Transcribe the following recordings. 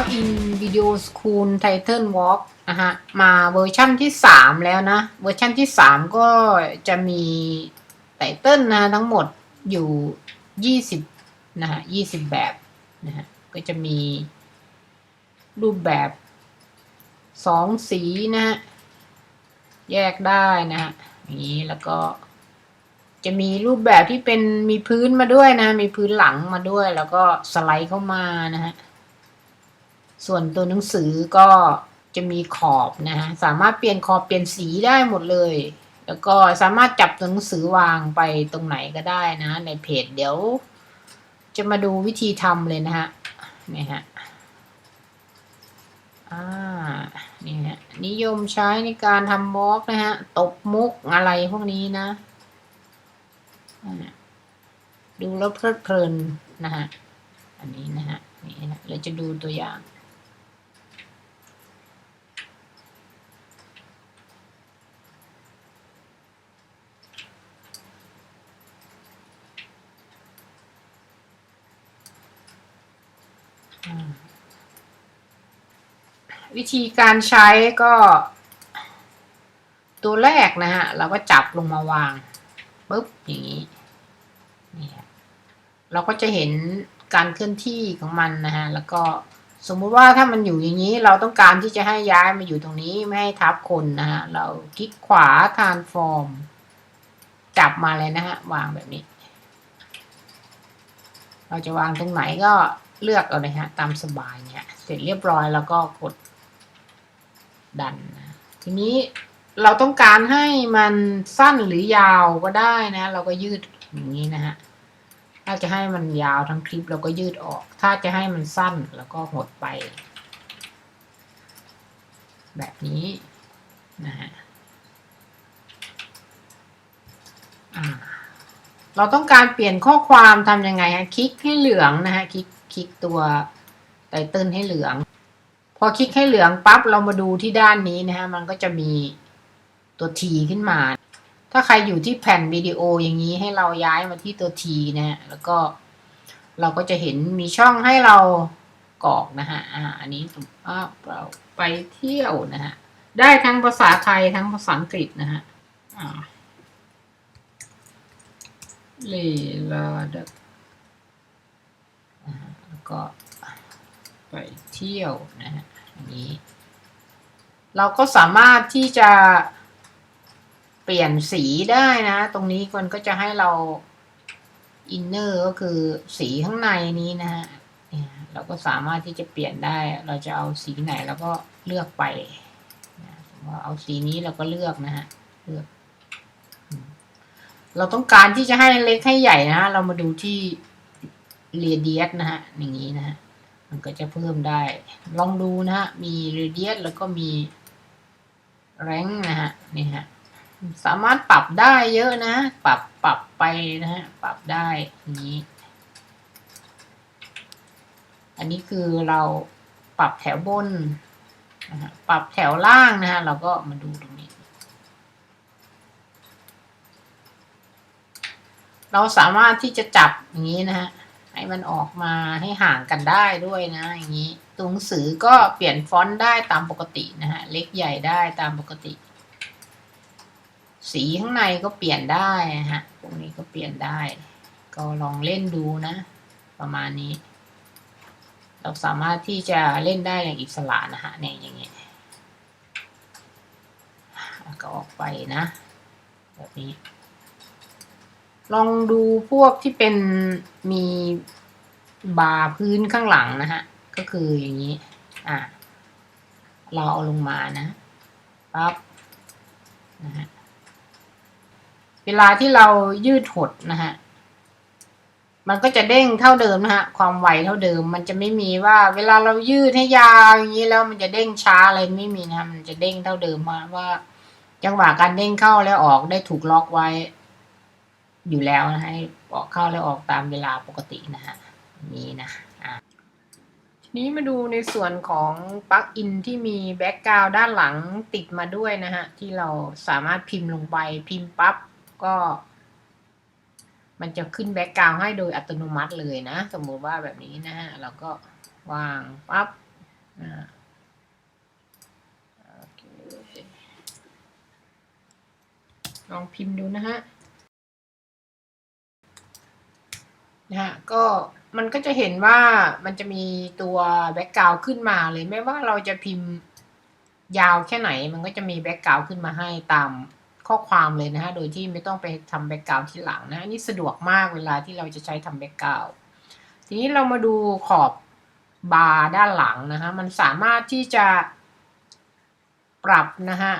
ำหรับปลั๊กอินวิดีโอสคูลไทเทิลวอล์กนะฮะ มาเวอร์ชั่นที่ 3 แล้วนะ เวอร์ชั่นที่ 3 ก็จะมีไตเติลนะทั้งหมดอยู่ 20 นะฮะ 20 แบบนะฮะ ก็จะมีรูปแบบ 2 สีนะฮะ แยกได้นะฮะอย่างนี้แล้วก็จะมีรูปแบบที่เป็นมีพื้นมาด้วยนะ มีพื้นหลังมาด้วย แล้วก็สไลด์เข้ามานะฮะ ส่วนตัวหนังสือก็จะมีขอบนะฮะสามารถเปลี่ยนขอบเปลี่ยนสีได้หมดเลย แล้วก็สามารถจับตัวหนังสือวางไปตรงไหนก็ได้นะ ในเพจเดี๋ยว จะมาดูวิธีทำเลยนะฮะนี่ฮะอ่านี่ฮะนิยมใช้ในการทำบล็อกนะฮะตบมุกอะไรพวกนี้นะ ดูแล้วเพลิดเพลินนะฮะอันนี้นะฮะนี่นะเราจะดูตัวอย่าง วิธีการใช้ก็ ตัวแรกนะฮะ เราก็จับลงมาวางปุ๊บอย่างนี้นี่ฮะเราก็จะเห็นการเคลื่อนที่ของมันนะฮะ แล้วก็สมมุติว่าถ้ามันอยู่อย่างนี้ เราต้องการที่จะให้ย้ายมาอยู่ตรงนี้ไม่ให้ทับคนนะฮะ เราคลิกขวาทานฟอร์มจับมาเลยนะฮะ วางแบบนี้ เราจะวางตรงไหนก็ เลือกเอาเลยฮะตามสบายเนี่ย เสร็จเรียบร้อยแล้วก็กดดันนะทีนี้เราต้องการให้มันสั้นหรือยาวก็ได้นะ เราก็ยืดอย่างนี้นะฮะถ้าจะให้มันยาวทั้งคลิปเราก็ยืดออก ถ้าจะให้มันสั้นแล้วก็หดไป แบบนี้นะฮะเราต้องการเปลี่ยนข้อความทำยังไงฮะคลิกให้เหลืองนะฮะคลิก คลิกตัวไตเติลให้เหลือง พอคลิกให้เหลืองปั๊บเรามาดูที่ด้านนี้นะฮะมันก็จะมีตัว T ขึ้นมา ถ้าใครอยู่ที่แผ่นวิดีโออย่างนี้ให้เราย้ายมาที่ตัว T นะฮะแล้วก็เราก็จะเห็นมีช่องให้เรากรอกนะฮะอ่าอันนี้สมมติเราไปเที่ยวนะฮะได้ทั้งภาษาไทยทั้งภาษาอังกฤษนะฮะอ่าเลลาดัก ก็ไปเที่ยวนะฮะอย่างนี้ เราก็สามารถที่จะเปลี่ยนสีได้นะ ตรงนี้มันก็จะให้เราอินเนอร์ก็คือสีข้างในนี้นะฮะเนี่ยเราก็สามารถที่จะเปลี่ยนได้ เราจะเอาสีไหนเราก็เลือกไปนะว่าเอาสีนี้เราก็เลือกนะฮะเลือก เราต้องการที่จะให้เล็กให้ใหญ่นะฮะ เรามาดูที่ เรเดียสนะฮะอย่างนี้นะฮะมันก็จะเพิ่มได้ ลองดูนะฮะมีเรเดียสแล้วก็มีแรงนะฮะนี่ฮะสามารถปรับได้เยอะนะ ปรับปรับไปนะฮะปรับได้อย่างนี้ อันนี้คือเราปรับแถวบนนะฮะปรับแถวล่างนะฮะเราก็มาดูตรงนี้ เราสามารถที่จะจับอย่างนี้นะฮะ ให้มันออกมาให้ห่างกันได้ด้วยนะ อย่างนี้ตัวหนังสือก็เปลี่ยนฟอนต์ได้ตามปกตินะฮะ เล็กใหญ่ได้ตามปกติ สีข้างในก็เปลี่ยนได้นะฮะพวกนี้ก็เปลี่ยนได้ ก็ลองเล่นดูนะ ประมาณนี้ เราสามารถที่จะเล่นได้อย่างอิสระนะฮะเนี่ยอย่างนี้ยก็ออกไปนะ แบบนี้ ลองดูพวกที่เป็นมีบาร์พื้นข้างหลังนะฮะ ก็คืออย่างนี้ อะ เราเอาลงมานะปั๊บนะฮะ เวลาที่เรายืดหดนะฮะ มันก็จะเด้งเท่าเดิมนะฮะ ความไวเท่าเดิม มันจะไม่มีว่า เวลาเรายืดให้ยาวอย่างนี้แล้วมันจะเด้งช้าอะไรไม่มีนะ มันจะเด้งเท่าเดิมมาว่า จังหวะการเด้งเข้าแล้วออกได้ถูกล็อกไว้ อยู่แล้วนะให้ออกเข้าแล้วออกตามเวลาปกตินะฮะนี้นะอะทีนี้มาดูในส่วนของปลั๊กอินที่มีแบ็กกราวด้านหลังติดมาด้วยนะฮะ ที่เราสามารถพิมพ์ลงไปพิมพ์ปั๊บก็ มันจะขึ้นแบ็กกราวให้โดยอัตโนมัติเลยนะ สมมุติว่าแบบนี้นะฮะเราก็วางปั๊บอ่าลองพิมพ์ดูนะฮะ นะฮะ ก็มันก็จะเห็นว่ามันจะมีตัวแบ็กกราวขึ้นมาเลยไม่ว่าเราจะพิมพ์ยาวแค่ไหน มันก็จะมีแบ็กกราวขึ้นมาให้ตามข้อความเลยนะฮะโดยที่ไม่ต้องไปทำแบ็กกราวที่หลังนะอันนี่สะดวกมากเวลาที่เราจะใช้ทำแบ็กกราวทีนี้เรามาดูขอบบาร์ด้านหลังนะฮะมันสามารถที่จะปรับนะฮะ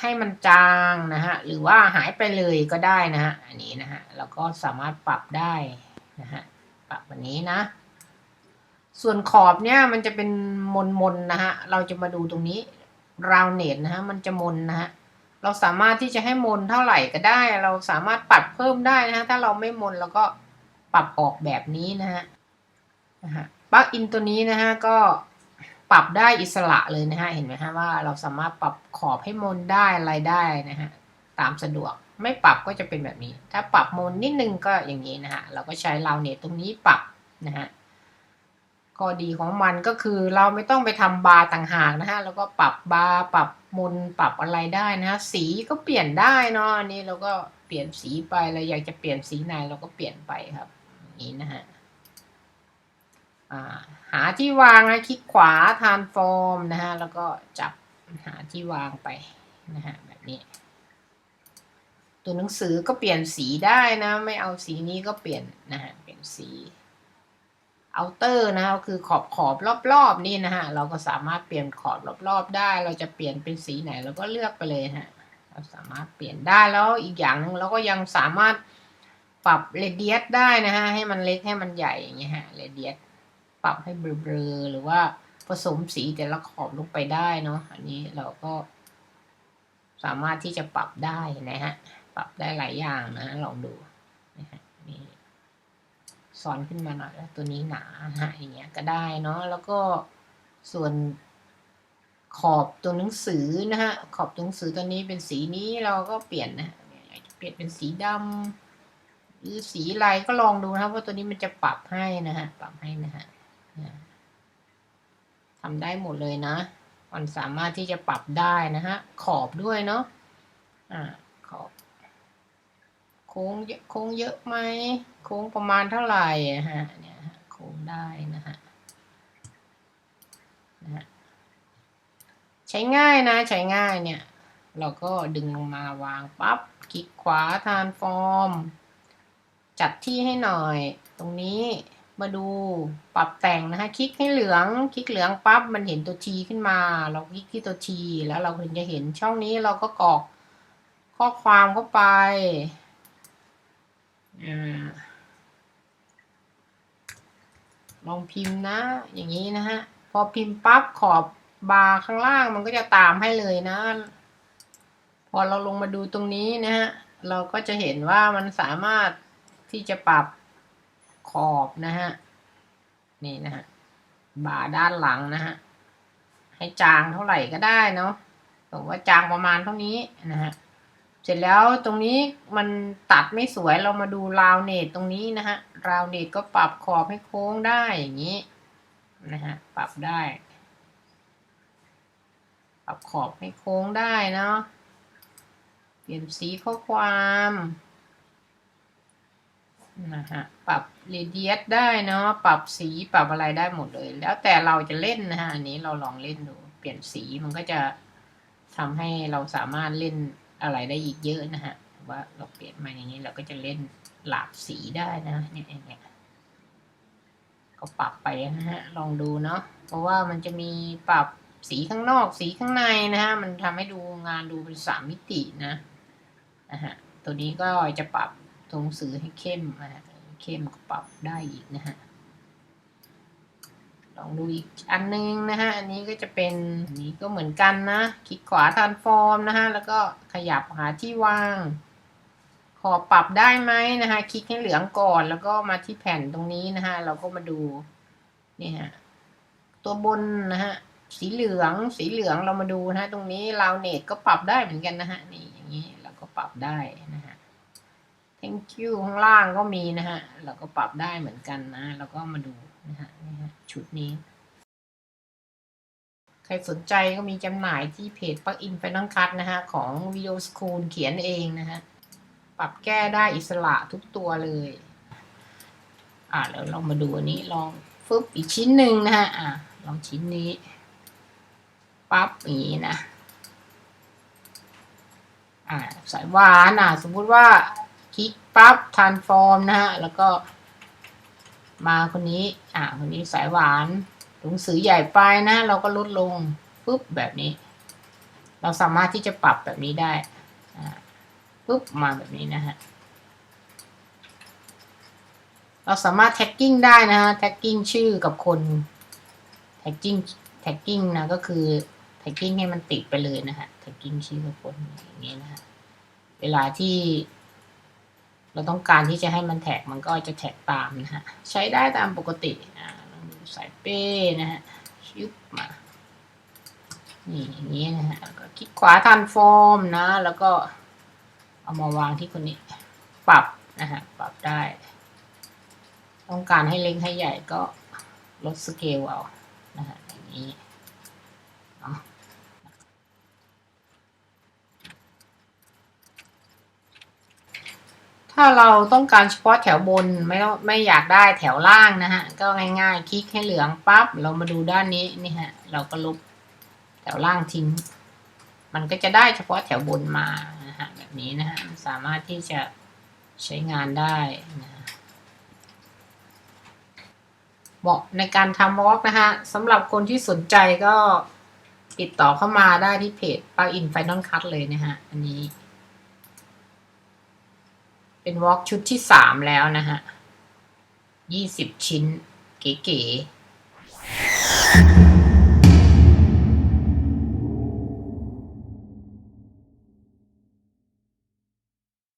ให้มันจางนะฮะหรือว่าหายไปเลยก็ได้นะฮะอันนี้นะฮะเราก็สามารถปรับได้นะฮะ ปรับแบบนี้นะ ส่วนขอบเนี่ยมันจะเป็นมนมนๆนะฮะ เราจะมาดูตรงนี้ราวเน็ตนะฮะ มันจะมนนะฮะ เราสามารถที่จะให้มนเท่าไหร่ก็ได้ เราสามารถปรับเพิ่มได้นะฮะ ถ้าเราไม่มนเราก็ปรับออกแบบนี้นะฮะนะฮะปลั๊กอินตัวนี้นะฮะก็ปรับได้อิสระเลยนะฮะ เห็นไหมฮะว่าเราสามารถปรับขอบให้มนได้อะไรได้นะฮะ ตามสะดวก ไม่ปรับก็จะเป็นแบบนี้ ถ้าปรับมนนิดนึงก็อย่างนี้นะฮะ เราก็ใช้ราวเนตตรงนี้ปรับนะฮะข้อดีของมันก็คือเราไม่ต้องไปทำบาร์ต่างหากนะฮะ แล้วก็ปรับบาร์ปรับมนปรับอะไรได้นะฮะ สีก็เปลี่ยนได้เนาะ อันนี้เราก็เปลี่ยนสีไป เราอยากจะเปลี่ยนสีไหนเราก็เปลี่ยนไปครับอย่างนี้นะฮะอ่าหาที่วางนะคลิกขวาทานฟอร์มนะฮะ แล้วก็จับหาที่วางไปนะฮะแบบนี้ ตัวหนังสือก็เปลี่ยนสีได้นะ ไม่เอาสีนี้ก็เปลี่ยนนะฮะเปลี่ยนสีเอาเตอร์นะคือขอบขอบรอบๆนี่นะฮะเราก็สามารถเปลี่ยนขอบรอบๆได้ เราจะเปลี่ยนเป็นสีไหนเราก็เลือกไปเลยฮะเราสามารถเปลี่ยนได้แล้วอีกอย่างนึงเราก็ยังสามารถปรับเรเดียสได้นะฮะให้มันเล็กให้มันใหญ่อย่างเงี้ยฮะเรเดียสปรับให้เบลอๆหรือว่าผสมสีแต่ละขอบลงไปได้เนาะอันนี้เราก็สามารถที่จะปรับได้นะฮะ ปรับได้หลายอย่างนะ ลองดูนะฮะนี่ซ้อนขึ้นมาหน่อยแล้วตัวนี้หนาฮะอย่างเงี้ยก็ได้เนาะแล้วก็ส่วนขอบตัวหนังสือนะฮะขอบตัวหนังสือตัวนี้เป็นสีนี้เราก็เปลี่ยนนะเปลี่ยนเป็นสีดำหรือสีอะไรก็ลองดูนะครับว่าตัวนี้มันจะปรับให้นะฮะปรับให้นะฮะทำได้หมดเลยนะมันสามารถที่จะปรับได้นะฮะขอบด้วยเนาะอ่า ค้งเยอะโค้งเยอะไหมโค้งประมาณเท่าไหร่ฮะเนี่ยโค้งได้นะฮะนะใช้ง่ายนะใช้ง่ายเนี่ย เราก็ดึงลงมาวางปั๊บคลิกขวาทานฟอร์ม จัดที่ให้หน่อย ตรงนี้มาดูปรับแต่งนะฮะคลิกให้เหลือง คลิกเหลืองปั๊บมันเห็นตัวทีขึ้นมา เราคลิกที่ตัวทีแล้วเราถึงจะเห็นช่องนี้เราก็กรอกข้อความเข้าไป ลองพิมพ์นะ อย่างนี้นะฮะ พอพิมพ์ปั๊บขอบบาร์ข้างล่างมันก็จะตามให้เลยนะ พอเราลงมาดูตรงนี้นะฮะ เราก็จะเห็นว่ามันสามารถที่จะปรับขอบนะฮะ นี่นะฮะ บาร์ด้านหลังนะฮะ ให้จางเท่าไหร่ก็ได้เนาะบอกว่าจางประมาณเท่านี้นะฮะ เสร็จแล้วตรงนี้มันตัดไม่สวยเรามาดูราวเนตตรงนี้นะฮะราวเนตก็ปรับขอบให้โค้งได้อย่างนี้นะฮะปรับได้ ปรับขอบให้โค้งได้เนาะเปลี่ยนสีข้อความนะฮะปรับเรเดียสได้เนาะปรับสีปรับอะไรได้หมดเลย แล้วแต่เราจะเล่นนะฮะอันนี้เราลองเล่นดู เปลี่ยนสีมันก็จะทำให้เราสามารถเล่น อะไรได้อีกเยอะนะฮะว่าเราเปลี่ยนมาอย่างนี้เราก็จะเล่นหลากสีได้นะเนี่ยเนี่ยก็ปรับไปนะฮะลองดูเนาะเพราะว่ามันจะมีปรับสีข้างนอกสีข้างในนะฮะมันทำให้ดูงานดูเป็นสามมิตินะนะฮะตัวนี้ก็จะปรับตรงสื่อให้เข้มนะฮะเข้มก็ปรับได้อีกนะฮะ ลองดูอีกอันนึงนะฮะ อันนี้ก็จะเป็นนนี้ก็เหมือนกันนะ คลิกขวาทานฟอร์มนะฮะ แล้วก็ขยับหาที่วาง ขอปรับได้ไหมนะฮะคลิกให้เหลืองก่อน แล้วก็มาที่แผ่นตรงนี้นะฮะ เราก็มาดู นี่ฮะ ตัวบนนะฮะ สีเหลือง สีเหลืองเรามาดูนะฮะ ตรงนี้ราวเนตก็ปรับได้เหมือนกันนะฮะ นี่อย่างนี้เราก็ปรับได้นะฮะ thank you ข้างล่างก็มีนะฮะ เราก็ปรับได้เหมือนกันนะ แล้วก็มาดู นะฮะนี่ฮะชุดนี้ ใครสนใจก็มีจำหน่ายที่เพจ Plug in Final Cut นะฮะของ Video School เขียนเองนะฮะปรับแก้ได้อิสระทุกตัวเลย อ่าแล้วลองมาดูอันนี้ลองฟึบอีกชิ้นหนึ่งนะฮะอ่าลองชิ้นนี้ ปั๊บอย่างนี้นะ อ่าสายหวานอะสมมุติว่าคลิกปั๊บทานฟอร์มนะฮะ แล้วก็ มาคนนี้ อ่า คนนี้สายหวานหนังสือใหญ่ไปนะ เราก็ลดลงปุ๊บแบบนี้ เราสามารถที่จะปรับแบบนี้ได้อ่าปุ๊บมาแบบนี้นะฮะเราสามารถแท็กกิ้งได้นะฮะแท็กกิ้งชื่อกับคนแท็กกิ้งแท็กกิ้งนะก็คือแท็กกิ้งให้มันติดไปเลยนะฮะแท็กกิ้งชื่อกับคนอย่างนี้นะฮะเวลาที่ เราต้องการที่จะให้มันแท็กมันก็จะแท็กตามนะฮะ ใช้ได้ตามปกติอ่าสายเป้นะฮะยุบมานี่อย่างนี้นะฮะก็คลิกขวาทันฟอร์มนะ แล้วก็เอามาวางที่คนนี้ปรับนะฮะปรับได้ ต้องการให้เล็กให้ใหญ่ก็ลดสเกลเอานะฮะอย่างนี้เนาะ ถ้าเราต้องการเฉพาะแถวบนไม่ต้องไม่อยากได้แถวล่างนะฮะ ก็ง่ายๆ คลิกให้เหลืองปั๊บเรามาดูด้านนี้นี่ฮะ เราก็ลบแถวล่างทิ้ง มันก็จะได้เฉพาะแถวบนมานะฮะแบบนี้นะฮะสามารถที่จะใช้งานได้นะเหมาะในการทำวอล์กนะฮะสำหรับคนที่สนใจก็ติดต่อเข้ามาได้ที่เพจ Plug in Final Cut เลยนะฮะ อันนี้ เป็นวอล์กชุดที่สามแล้วนะฮะยี่สิบชิ้นเก๋ๆ